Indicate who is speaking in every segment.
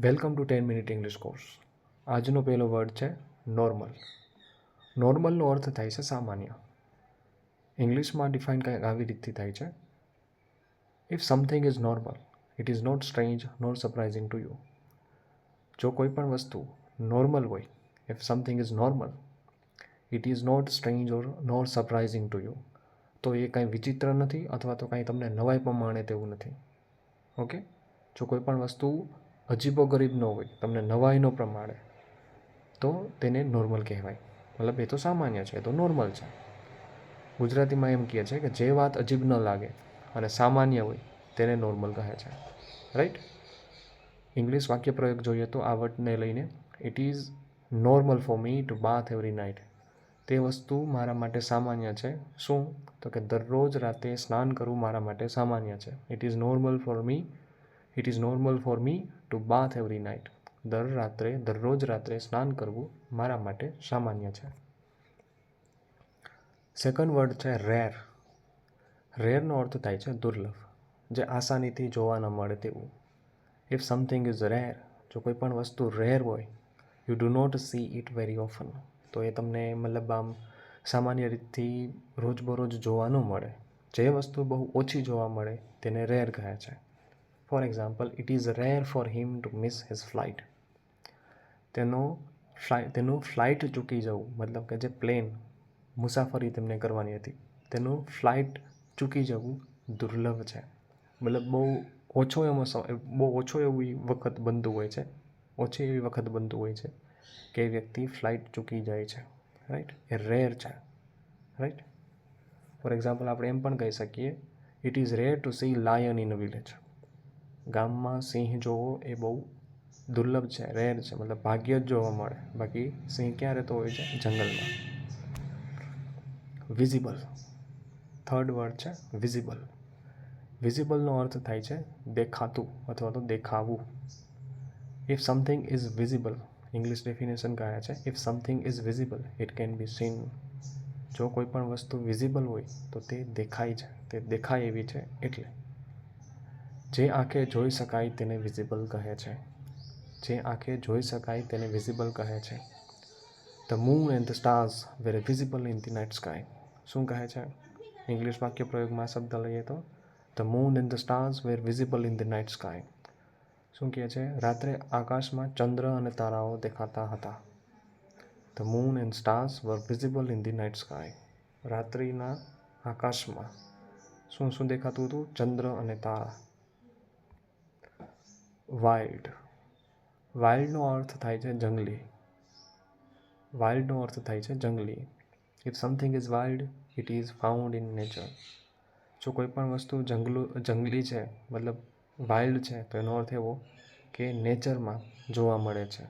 Speaker 1: Welcome to ten minute English course આજનો પહેલો word છે નોર્મલ નોર્મલનો અર્થ થાય છે સામાન્ય. ઇંગ્લિશમાં ડિફાઇન કંઈક આવી રીતથી થાય છે? If something is normal it is not strange not surprising to you જો કોઈ પણ વસ્તુ નોર્મલ હોય if something is normal it is not strange or not surprising to you તો એ કાંઈ વિચિત્ર નથી અથવા તો કાંઈ તમને નવાઈ પ્રમાણે તેવું નથી. ઓકે જો કોઈ પણ વસ્તુ અજીબો ગરીબ ન હોય, તમને નવાઈ ન પ્રમાણે તો તેને નોર્મલ કહેવાય. મતલબ એ તો સામાન્ય છે, એ તો નોર્મલ છે. ગુજરાતીમાં એમ કહે છે કે જે વાત અજીબ ન લાગે અને સામાન્ય હોય, તેને નોર્મલ કહે છે. રાઈટ ઇંગ્લિશ વાક્ય પ્રયોગ જોઈએ તો આ વર્ડને લઈને it is normal for me to bath every night તે વસ્તુ મારા માટે સામાન્ય છે. શું? તો કે દરરોજ રાતે સ્નાન કરવું મારા માટે સામાન્ય છે. It is normal for me it is normal for me to bath every night દર રાત્રે, દરરોજ રાત્રે સ્નાન કરવું મારા માટે સામાન્ય છે. સેકન્ડ વર્ડ છે રેર રેરનો અર્થ થાય છે દુર્લભ, જે આસાનીથી જોવા ન મળે તેવું. ઇફ સમથિંગ ઇઝ રેર જો કોઈ પણ વસ્તુ રેર હોય you do not see it very often તો એ તમને મતલબ આમ સામાન્ય રીતથી રોજબરોજ જોવા ન મળે. જે વસ્તુ બહુ ઓછી જોવા મળે, તેને રેર કહે છે. For example it is rare for him to miss his flight તેનો ફ્લાઇટ તેનું ફ્લાઇટ ચૂકી જવું, મતલબ કે જે પ્લેન મુસાફરી તેમને કરવાની હતી, તેનું ફ્લાઇટ ચૂકી જવું દુર્લભ છે. મતલબ બહુ ઓછો એમાં બહુ ઓછો એવી વખત બનતું હોય છે, ઓછી એવી વખત બનતું હોય છે કે વ્યક્તિ ફ્લાઇટ ચૂકી જાય છે રાઈટ એ રેર છે રાઈટ ફોર એક્ઝામ્પલ આપણે એમ પણ કહી શકીએ it is rare to see lion in village ગામમાં સિંહ જોવો એ બહુ દુર્લભ છે, રેર છે, મતલબ ભાગ્ય જ જોવા મળે. બાકી સિંહ ક્યાં રહેતો હોય છે? જંગલમાં. વિઝિબલ થર્ડ વર્ડ છે વિઝિબલ વિઝિબલનો અર્થ થાય છે દેખાતું અથવા તો દેખાવું. If something is visible English definition કહે છે if something is visible it can be seen જો કોઈ પણ વસ્તુ વિઝિબલ હોય, તો તે દેખાય છે, તે દેખાય એવી છે, એટલે જે આંખે જોઈ શકાય તેને વિઝિબલ કહે છે. જે આંખે જોઈ શકાય તેને વિઝિબલ કહે છે. The moon and the stars were visible in the night sky શું કહે છે? ઇંગ્લિશ વાક્ય પ્રયોગમાં શબ્દ લઈએ તો the moon and the stars were visible in the night sky શું કહે છે? રાત્રે આકાશમાં ચંદ્ર અને તારાઓ દેખાતા હતા. The moon and stars were visible in the night sky રાત્રિના આકાશમાં. શું શું દેખાતું હતું? ચંદ્ર અને તારા. વાઇલ્ડ. વાઇલ્ડનો અર્થ થાય છે જંગલી. વાઇલ્ડનો અર્થ થાય છે જંગલી. If something is wild it is found in nature જો કોઈ પણ વસ્તુ જંગલું, જંગલી છે, મતલબ વાઇલ્ડ છે, તો એનો અર્થ એવો કે નેચરમાં જોવા મળે છે.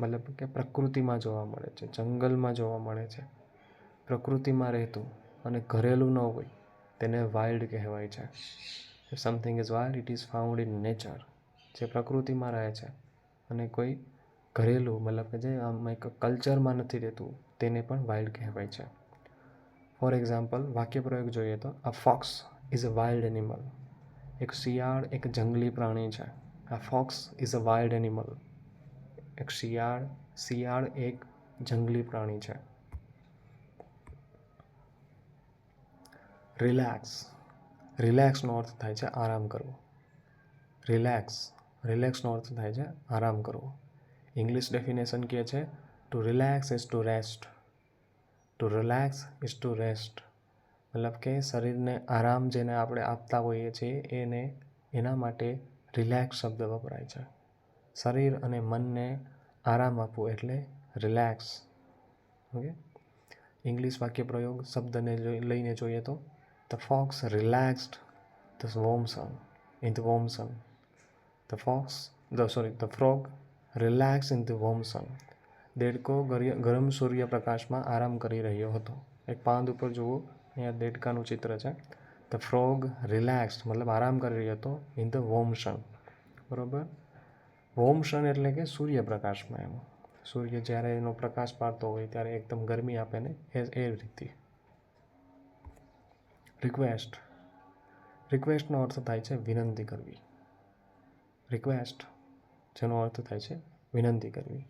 Speaker 1: મતલબ કે પ્રકૃતિમાં જોવા મળે છે, જંગલમાં જોવા મળે છે. પ્રકૃતિમાં રહેતું અને ઘરેલું ન હોય, તેને વાઇલ્ડ કહેવાય છે. Something is wild it is found in nature જે પ્રકૃતિમાં રહે છે. અને કોઈ ઘરેલું, મતલબ કે જે આમ એક કલ્ચરમાં નથી રહેતું, તેને પણ વાઇલ્ડ કહેવાય છે. ફોર એક્ઝામ્પલ વાક્ય પ્રયોગ જોઈએ તો a fox is a wild animal એક શિયાળ, એક જંગલી પ્રાણી છે. આ fox is a wild animal એક શિયાળ શિયાળ એક જંગલી પ્રાણી છે. રિલેક્સ રિલેક્સનો અર્થ થાય છે આરામ કરવો. રિલેક્સ રિલેક્સનો અર્થ થાય છે, આરામ કરવો. ઇંગ્લિશ ડેફિનેશન કહે છે to relax is to rest to relax is to rest મતલબ કે શરીરને આરામ જેને આપણે આપતા હોઈએ છીએ, એને, એના માટે રિલેક્સ શબ્દ વપરાય છે. શરીર અને મનને આરામ આપવું એટલે રિલેક્સ ઓકે ઇંગ્લિશ વાક્ય પ્રયોગ શબ્દને લઈને જોઈએ તો the fox relaxed the warm sun in the warm sun the fox the sorry the frog relax in the sun. દેડકો ગરમ સૂર્યપ્રકાશમાં આરામ કરી રહ્યો હતો. એક પાંદ ઉપર જુઓ, અહીંયા દેડકાનું ચિત્ર છે. ધ ફ્રોગ રિલેક્સ્ડ મતલબ આરામ કરી રહ્યો હતો ઇન ધ વોમ સન બરાબર? વોમ વોમસન એટલે કે સૂર્યપ્રકાશમાં એમ. સૂર્ય જ્યારે એનો પ્રકાશ પાડતો હોય ત્યારે એકદમ ગરમી આપે ને, એ એ રીતે. રિક્વેસ્ટ રિક્વેસ્ટનો અર્થ થાય છે વિનંતી કરવી. રિક્વેસ્ટ જેનો અર્થ થાય છે વિનંતી કરવી.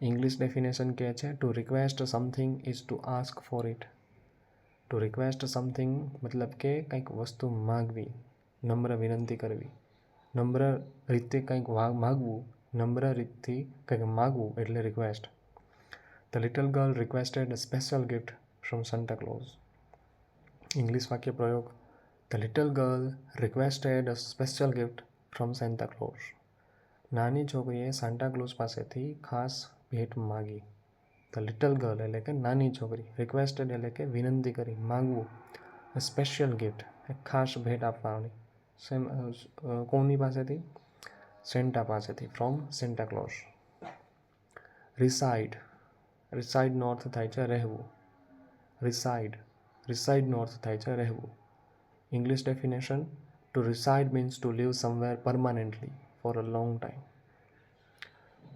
Speaker 1: ઇંગ્લિશ ડેફિનેશન કહે છે to request something is to ask for it to request something મતલબ કે કંઈક વસ્તુ માગવી, નમ્ર વિનંતી કરવી. નમ્ર રીતે કંઈક માગવું, નમ્ર રીતથી કંઈક માગવું એટલે request the little girl requested a special gift from Santa Claus English વાક્ય પ્રયોગ the little girl requested a special gift from Santa Claus નાની છોકરીએ સાન્ટા ક્લોઝ પાસેથી ખાસ ભેટ માગી. ધ લિટલ ગર્લ એટલે કે નાની છોકરી રિક્વેસ્ટેડ એટલે કે વિનંતી કરી માગવું. સ્પેશિયલ ગિફ્ટ એક ખાસ ભેટ આપવાની. સેમ કોની પાસેથી? સેન્ટા પાસેથી ફ્રોમ સેન્ટા રિસાઇડ રિસાઇડનો અર્થ થાય છે રહેવું. રિસાઇડ રિસાઇડનો અર્થ થાય છે રહેવું. English definition to reside means to live somewhere permanently for a long time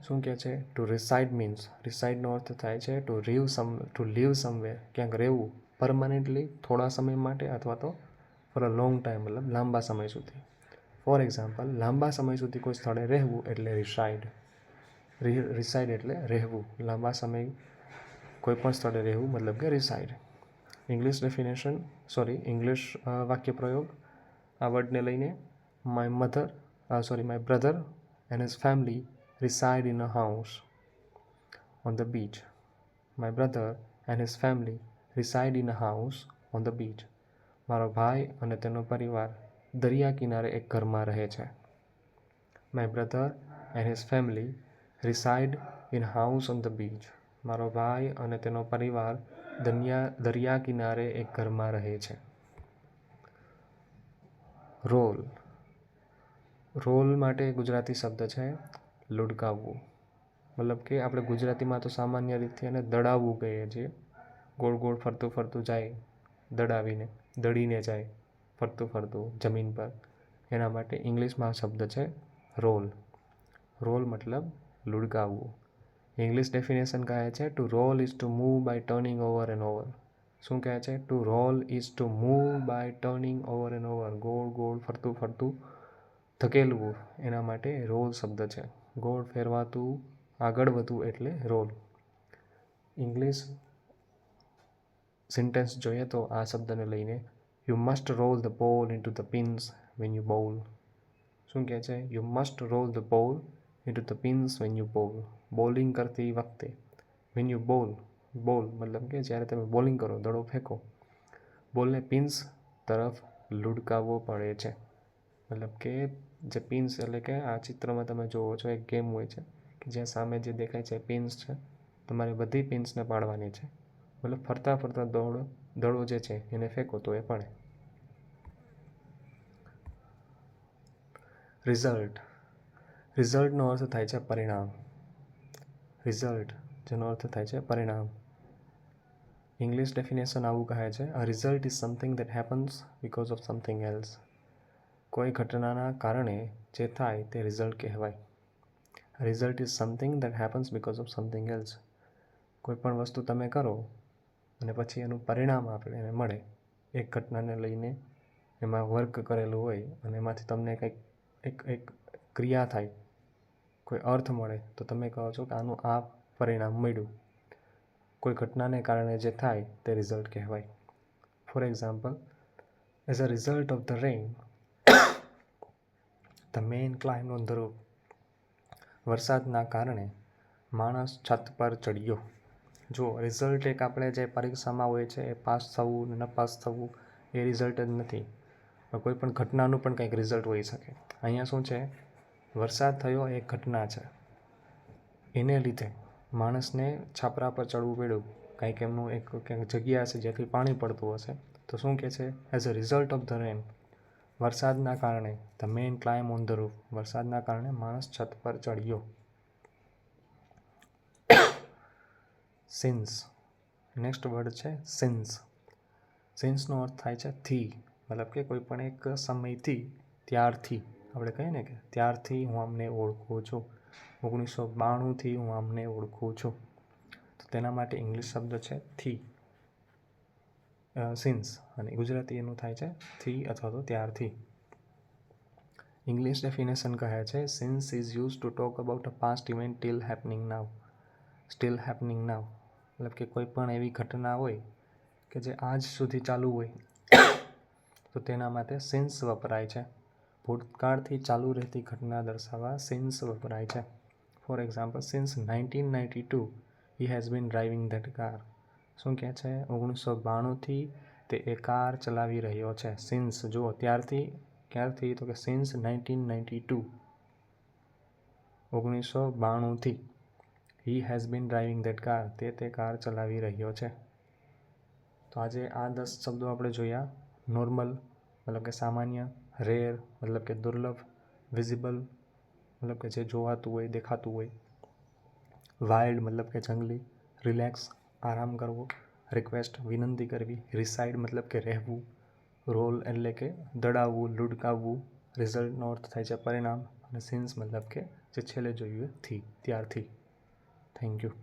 Speaker 1: શું કહે છે? ટુ રિસાઇડ મીન્સ રિસાઇડનો અર્થ થાય છે to reeve some to live somewhere ક્યાંક રહેવું પરમાનન્ટલી થોડા સમય માટે અથવા તો ફોર અ લોંગ ટાઈમ મતલબ લાંબા સમય સુધી. ફોર એક્ઝામ્પલ લાંબા સમય સુધી કોઈ સ્થળે રહેવું એટલે રિસાઇડ રિસાઇડ એટલે રહેવું. લાંબા સમય કોઈ પણ સ્થળે રહેવું, મતલબ કે reside English definition sorry English વાક્ય પ્રયોગ આ વર્ડને લઈને my mother sorry my brother and his family reside in a house on the beach my brother and his family reside in a house on the beach મારો ભાઈ અને તેનો પરિવાર દરિયા કિનારે એક ઘરમાં રહે છે. My brother and his family reside in house on the beach મારો ભાઈ અને તેનો પરિવાર દરિયા દરિયા કિનારે એક ઘરમાં રહે છે. રોલ. રોલ માટે ગુજરાતી શબ્દ છે લુડકાવવું. મતલબ કે આપણે ગુજરાતીમાં તો સામાન્ય રીતે એને દડાવવું કહીએ છીએ. ગોળ ગોળ ફરતું ફરતું જાય, દડાવીને, દડીને જાય, ફરતું ફરતું જમીન પર. એના માટે ઇંગ્લિશમાં શબ્દ છે રોલ. રોલ મતલબ લુડકાવવું. ઇંગ્લિશ ડેફિનેશન કહે છે to roll is to move by turning over and over શું કહે છે? To roll is to move by turning over and over ગોળ ગોળ, ફરતું ફરતું, ધકેલવું. એના માટે રોલ શબ્દ છે. ગોળ ફેરવાતું, આગળ વધવું એટલે રોલ ઇંગ્લિશ સિન્ટેન્સ જોઈએ તો આ શબ્દને લઈને you must roll the ball into the pins when you bowl શું કહે છે? You must roll the ball into the pins when you bowl bowling કરતી વખતે વેન યુ બોલ બોલ, મતલબ કે જ્યારે તમે બોલિંગ કરો, દડો ફેંકો, બોલને પિન્સ તરફ લુડકાવવો પડે છે. મતલબ કે જે પિન્સ એટલે કે આ ચિત્રમાં તમે જુઓ છો, એક ગેમ હોય છે, કે જ્યાં સામે જે દેખાય છે પિન્સ છે, તમારે બધી પિન્સને પાડવાની છે. મતલબ ફરતા ફરતા દોડ, દડો જે છે એને ફેંકો તો એ પડે. રિઝલ્ટ રિઝલ્ટનો અર્થ થાય છે પરિણામ. રિઝલ્ટ જેનો અર્થ થાય છે પરિણામ. ઇંગ્લિશ ડેફિનેશન આવું કહે છે a result is something that happens because of something else કોઈ ઘટનાના કારણે જે થાય તે રિઝલ્ટ કહેવાય. Result is something that happens because of something else કોઈ પણ વસ્તુ તમે કરો અને પછી એનું પરિણામ આપણે મળે. એક ઘટનાને લઈને એમાં વર્ક કરેલું હોય અને એમાંથી તમને કંઈક, એક એક ક્રિયા થાય, કોઈ અર્થ મળે, તો તમે કહો છો કે આનું આ પરિણામ મળ્યું. કોઈ ઘટનાને કારણે જે થાય તે રિઝલ્ટ કહેવાય. For example as a result of the rain the men climb on the roof વરસાદના કારણે માણસ છત પર ચડ્યો. જો રિઝલ્ટ એક આપણે જે પરીક્ષામાં હોય છે એ પાસ થવું, ન પાસ થવું, એ રિઝલ્ટ જ નથી. કોઈ પણ ઘટનાનું પણ કંઈક રિઝલ્ટ હોઈ શકે. અહીંયા શું છે? વરસાદ થયો એ ઘટના છે. એને લીધે માણસને છાપરા પર ચડવું પડ્યું. કંઈક એમનું એક ક્યાંક જગ્યા હશે જ્યાંથી પાણી પડતું હશે. તો શું કહે છે? As a result of the rain વરસાદના કારણે. The man climb on the roof વરસાદના કારણે માણસ છત પર ચડ્યો. સિન્સ નેક્સ્ટ વર્ડ છે સિન્સ સિન્સનો અર્થ થાય છે થી. મતલબ કે કોઈ પણ એક સમયથી ત્યારથી. આપણે કહીએ ને કે ત્યારથી હું આમને ઓળખું છું. ઓગણીસો બાણુંથી હું આમને ઓળખું છું. તો તેના માટે ઇંગ્લિશ શબ્દ છે થી. સિન્સ અને ગુજરાતી એનું થાય છે થી અથવા તો ત્યારથી. ઇંગ્લિશ ડેફિનેશન કહે છે since is use to talk about a past event till happening now still happening now મતલબ કે કોઈ પણ એવી ઘટના હોય કે જે આજ સુધી ચાલુ હોય. તો તેના માટે સિન્સ વપરાય છે. ભૂતકાળથી ચાલુ રહેતી ઘટના દર્શાવવા સિન્સ વપરાય છે. For example since nineteen ninety two he has been driving that car શું કહે છે? ઓગણીસો બાણુંથી તે એ કાર ચલાવી રહ્યો છે. સિન્સ જુઓ, ત્યારથી, ક્યારથી? તો કે સિન્સ નાઇન્ટીન નાઇન્ટી ટુ ઓગણીસો બાણુંથી he has been driving that car તે તે કાર ચલાવી રહ્યો છે. તો આજે આ દસ શબ્દો આપણે જોયા. નોર્મલ મતલબ કે સામાન્ય રેર મતલબ કે દુર્લભ વિઝિબલ મતલબ કે જે જોવાતું હોય દેખાતું હોય વાઇલ્ડ મતલબ કે જંગલી રિલેક્સ આરામ કરવો રિક્વેસ્ટ વિનંતી કરવી રિસાઇડ મતલબ કે રહેવું રોલ એટલે કે દડાવવું લુડકાવવું રિઝલ્ટનો અર્થ થાય છે પરિણામ અને સિન્સ મતલબ કે જે છેલ્લે જોયું એ થી ત્યારથી થેન્ક યુ